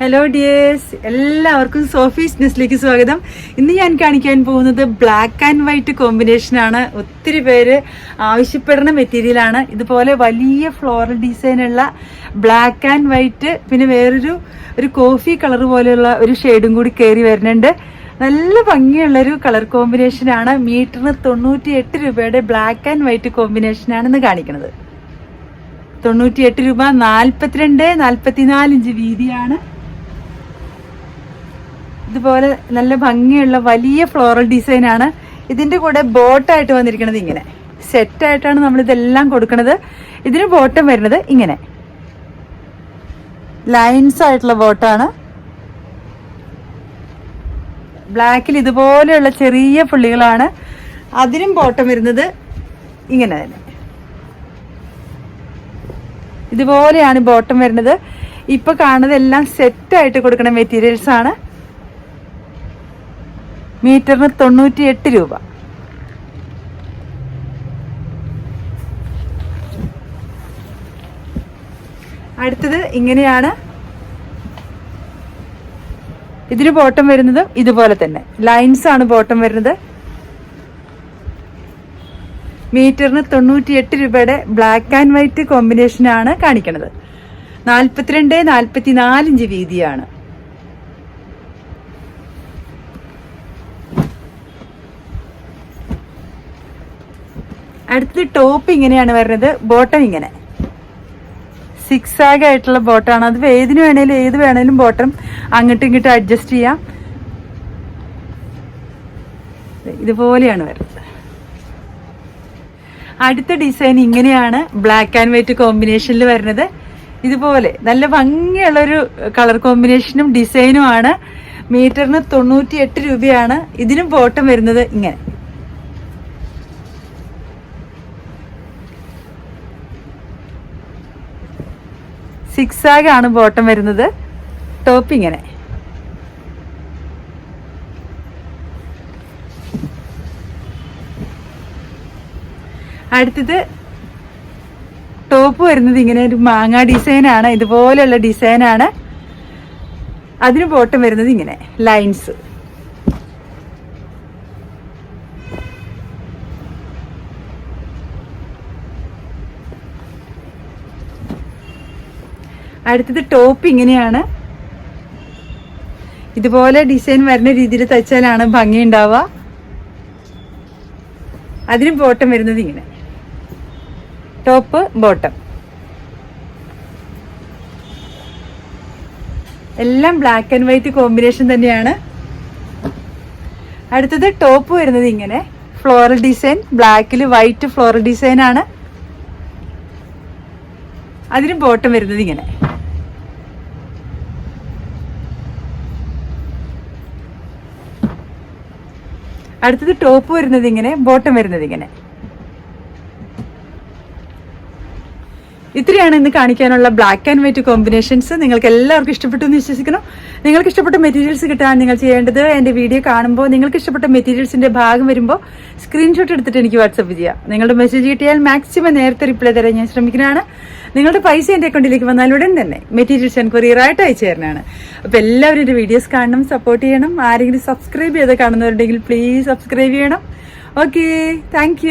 Hello dears എല്ലാവർക്കും Sophie's ന്യൂസിലേക്ക് സ്വാഗതം. ഇന്ന് ഞാൻ കാണിക്കാൻ പോകുന്നത് ബ്ലാക്ക് ആൻഡ് വൈറ്റ് കോമ്പിനേഷനാണ് ഒത്തിരി പേര് ആവശ്യപ്പെടുന്ന മെറ്റീരിയലാണ് ഇതുപോലെ വലിയ ഫ്ലോറൽ ഡിസൈനുള്ള ബ്ലാക്ക് ആൻഡ് വൈറ്റ് പിന്നെ വേറൊരു ഒരു കോഫി കളർ പോലെയുള്ള ഒരു ഷെയ്ഡും കൂടി കയറി വരുന്നുണ്ട്. നല്ല ഭംഗിയുള്ളൊരു കളർ കോമ്പിനേഷനാണ് മീറ്ററിന് തൊണ്ണൂറ്റി എട്ട് രൂപയുടെ ബ്ലാക്ക് ആൻഡ് വൈറ്റ് കോമ്പിനേഷനാണ് ഇന്ന് കാണിക്കുന്നത്. തൊണ്ണൂറ്റിയെട്ട് രൂപ നാൽപ്പത്തിരണ്ട് നാൽപ്പത്തിനാല് ഇഞ്ച് വീതിയാണ്. ഇതുപോലെ നല്ല ഭംഗിയുള്ള വലിയ ഫ്ലോറൽ ഡിസൈൻ ആണ്. ഇതിന്റെ കൂടെ ബോട്ടായിട്ട് വന്നിരിക്കുന്നത് ഇങ്ങനെ. സെറ്റായിട്ടാണ് നമ്മൾ ഇതെല്ലാം കൊടുക്കുന്നത്. ഇതിന് ബോട്ടം വരുന്നത് ഇങ്ങനെ. ലൈൻസ് ആയിട്ടുള്ള ബോട്ടാണ് ബ്ലാക്കിൽ ഇതുപോലെയുള്ള ചെറിയ പുള്ളികളാണ്. അതിനും ബോട്ടം വരുന്നത് ഇങ്ങനെ തന്നെ. ഇതുപോലെയാണ് ബോട്ടം വരുന്നത്. ഇപ്പൊ കാണുന്നത് എല്ലാം സെറ്റായിട്ട് കൊടുക്കുന്ന മെറ്റീരിയൽസ് ആണ്. മീറ്ററിന് തൊണ്ണൂറ്റി എട്ട് രൂപ. അടുത്തത് ഇങ്ങനെയാണ്. ഇതിന് ബോട്ടം വരുന്നത് ഇതുപോലെ തന്നെ. ലൈൻസ് ആണ് ബോട്ടം വരുന്നത്. മീറ്ററിന് തൊണ്ണൂറ്റി എട്ട് രൂപയുടെ ബ്ലാക്ക് ആൻഡ് വൈറ്റ് കോമ്പിനേഷനാണ് കാണിക്കുന്നത് നാൽപ്പത്തിരണ്ട് നാൽപ്പത്തിനാലിഞ്ച് വീതിയാണ്. അടുത്തത് ടോപ്പ് ഇങ്ങനെയാണ് വരുന്നത് ബോട്ടം ഇങ്ങനെ. സിക്സ് ആഗ് ആയിട്ടുള്ള ബോട്ടാണ് അത് ഏതിനു വേണേലും ഏത് വേണേലും ബോട്ടം അങ്ങോട്ടും ഇങ്ങോട്ടും അഡ്ജസ്റ്റ് ചെയ്യാം. ഇതുപോലെയാണ് വരുന്നത്. അടുത്ത ഡിസൈൻ ഇങ്ങനെയാണ് ബ്ലാക്ക് ആൻഡ് വൈറ്റ് കോമ്പിനേഷനിൽ വരുന്നത്. ഇതുപോലെ നല്ല ഭംഗിയുള്ളൊരു കളർ കോമ്പിനേഷനും ഡിസൈനുമാണ് മീറ്ററിന് തൊണ്ണൂറ്റി എട്ട് രൂപയാണ്. ഇതിനും ബോട്ടം വരുന്നത് ഇങ്ങനെ. സിക്സ് ആഗ് ആണ് ബോട്ടം വരുന്നത്. ടോപ്പ് ഇങ്ങനെ. അടുത്തത് ടോപ്പ് വരുന്നത് ഇങ്ങനെ ഒരു മാങ്ങ ഡിസൈനാണ്. ഇതുപോലെയുള്ള ഡിസൈനാണ്. അതിന് ബോട്ടം വരുന്നത് ഇങ്ങനെ. ലൈൻസ്. അടുത്തത് ടോപ്പ് ഇങ്ങനെയാണ്. ഇതുപോലെ ഡിസൈൻ വരുന്ന രീതിയിൽ തയ്ച്ചാലാണ് ഭംഗി ഉണ്ടാവുക അതിനും ബോട്ടം വരുന്നത് ഇങ്ങനെ. ടോപ്പ് ബോട്ടം എല്ലാം ബ്ലാക്ക് ആൻഡ് വൈറ്റ് കോമ്പിനേഷൻ തന്നെയാണ്. അടുത്തത് ടോപ്പ് വരുന്നത് ഇങ്ങനെ. ഫ്ലോറൽ ഡിസൈൻ ബ്ലാക്കിൽ വൈറ്റ് ഫ്ലോറൽ ഡിസൈൻ ആണ്. അതിനും ബോട്ടം വരുന്നത് ഇങ്ങനെ. അടുത്തത് ടോപ്പ് വരുന്നത് ഇങ്ങനെ ബോട്ടം വരുന്നത് ഇങ്ങനെ. ഇത്രയാണ് ഇന്ന് കാണിക്കാനുള്ള ബ്ലാക്ക് ആൻഡ് വൈറ്റ് കോമ്പിനേഷൻസ് നിങ്ങൾക്ക് എല്ലാവർക്കും ഇഷ്ടപ്പെട്ടു എന്ന് വിശ്വസിക്കുന്നു. നിങ്ങൾക്ക് ഇഷ്ടപ്പെട്ട മെറ്റീരിയൽസ് കിട്ടാൻ നിങ്ങൾ ചെയ്യേണ്ടത് എന്റെ വീഡിയോ കാണുമ്പോൾ നിങ്ങൾക്ക് ഇഷ്ടപ്പെട്ട മെറ്റീരിയൽസിന്റെ ഭാഗം വരുമ്പോൾ സ്ക്രീൻഷോട്ട് എടുത്തിട്ട് എനിക്ക് വാട്സപ്പ് ചെയ്യാം. നിങ്ങളുടെ മെസ്സേജ് കിട്ടിയാൽ മാക്സിമം നേരത്തെ റിപ്ലൈ തരാൻ ഞാൻ ശ്രമിക്കുന്നതാണ്. നിങ്ങളുടെ പൈസ എന്റെ അക്കൗണ്ടിലേക്ക് വന്നാൽ ഉടൻ തന്നെ മെറ്റീരിയൽസ് ഞാൻ കൊറിയറായിട്ട് അയച്ചു തരുന്നതാണ്. അപ്പോൾ എല്ലാവരും എന്റെ വീഡിയോസ് കാണണം സപ്പോർട്ട് ചെയ്യണം. ആരെങ്കിലും സബ്സ്ക്രൈബ് ചെയ്ത് കാണുന്നവരുണ്ടെങ്കിൽ പ്ലീസ് സബ്സ്ക്രൈബ് ചെയ്യണം. Okay thank